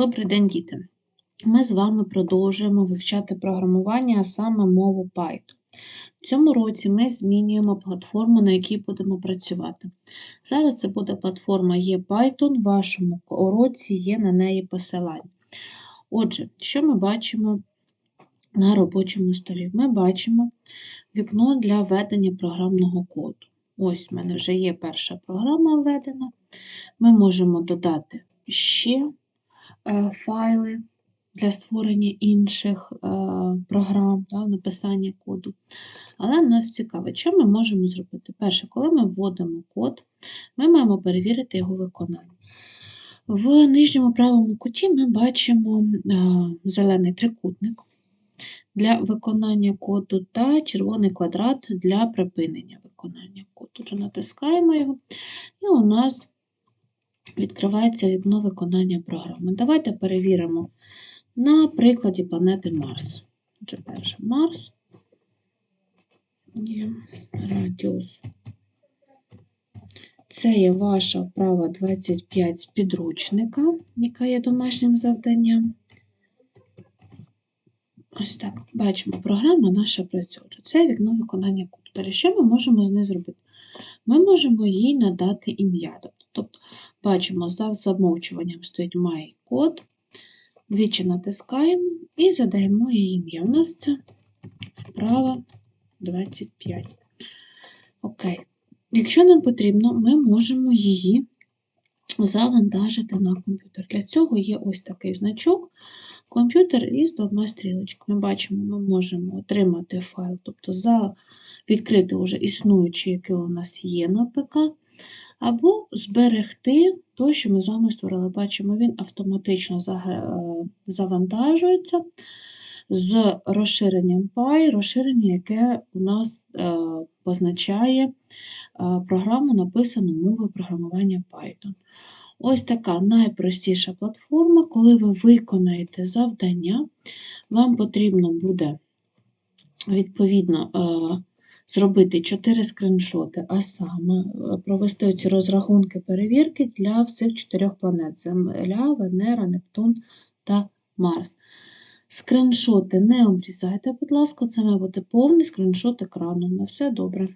Добрий день, діти! Ми з вами продовжуємо вивчати програмування, а саме мову Python. В цьому році ми змінюємо платформу, на якій будемо працювати. Зараз це буде платформа ePython, в вашому уроці є на неї посилання. Отже, що ми бачимо на робочому столі? Ми бачимо вікно для введення програмного коду. Ось в мене вже є перша програма введена. Ми можемо додати ще файли для створення інших е, програм, написання коду. Але нас цікавить, що ми можемо зробити? Перше, коли ми вводимо код, ми маємо перевірити його виконання. В нижньому правому куті ми бачимо е, зелений трикутник для виконання коду та червоний квадрат для припинення виконання коду. Отже, натискаємо його, і у нас відкривається вікно виконання програми. Давайте перевіримо на прикладі планети Марс. Отже, перше Марс є радіус. Це є ваша вправа 25 з підручника, яка є домашнім завданням. Ось так, бачимо, програма наша працює. Це вікно виконання коду. Далі, що ми можемо з нею зробити? Ми можемо їй надати ім'я. Тобто, бачимо, за замовчуванням стоїть MyCode, двічі натискаємо і задаємо їй ім'я. У нас це вправа 25. Окей. Якщо нам потрібно, ми можемо її завантажити на комп'ютер. Для цього є ось такий значок. Комп'ютер із двома стрілочками. Бачимо, ми можемо отримати файл, тобто за відкрити вже існуючий, який у нас є на ПК, або зберегти те, що ми з вами створили. Бачимо, він автоматично завантажується з розширенням PY, розширення, яке у нас е, позначає програму, написану мовою програмування Python. Ось така найпростіша платформа, коли ви виконаєте завдання, вам потрібно буде, відповідно, зробити 4 скріншоти, а саме провести ці розрахунки перевірки для всіх чотирьох планет: Земля, Венера, Нептун та Марс. Скріншоти не обрізайте, будь ласка, це має бути повний скріншот екрану. На все добре.